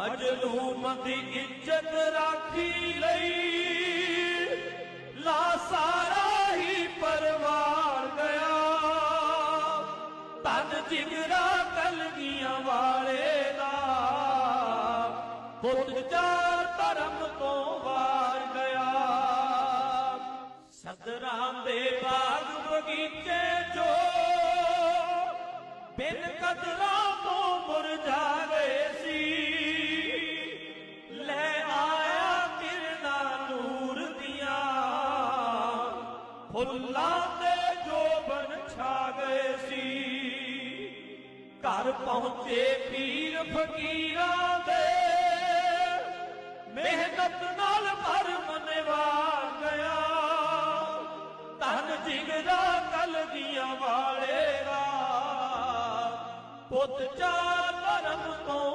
ਮਜਲੂਮ ਦੀ ਇੱਜ਼ਤ ਰਾਖੀ ਲਈ ਲਾ ਸਾਰਾ ਹੀ ਪਰਵਾਰ ਗਿਆ। ਤਨ ਜਿਗਰਾ ਕਲਗੀਆਂ ਵਾਲੇ ਦਾ ਪੁੱਤ ਚਾਰ ਧਰਮ ਤੋਂ ਵਾਰ ਗਿਆ। ਸਦਰਾਮ ਦੇ ਬਾਗ ਬਗੀਚੇ ਜੋ ਬਿਨ ਕਦਰਾਂ ਫੁੱਲਾਂ ਤੇ ਜੋਬਨ ਛਾ ਗਏ ਸੀ, ਘਰ ਪਹੁੰਚੇ ਪੀਰ ਫਕੀਰਾਂ ਦੇ। ਮਿਹਨਤ ਨਾਲ ਭਰਮ ਨਿਵਾਰ ਗਿਆ, ਧਨ ਜਿਗਰਾ ਕਲਗੀਆਂ ਵਾਲੇ ਦਾ ਪੁੱਤ ਚਾਰ ਧਰਮ ਤੋਂ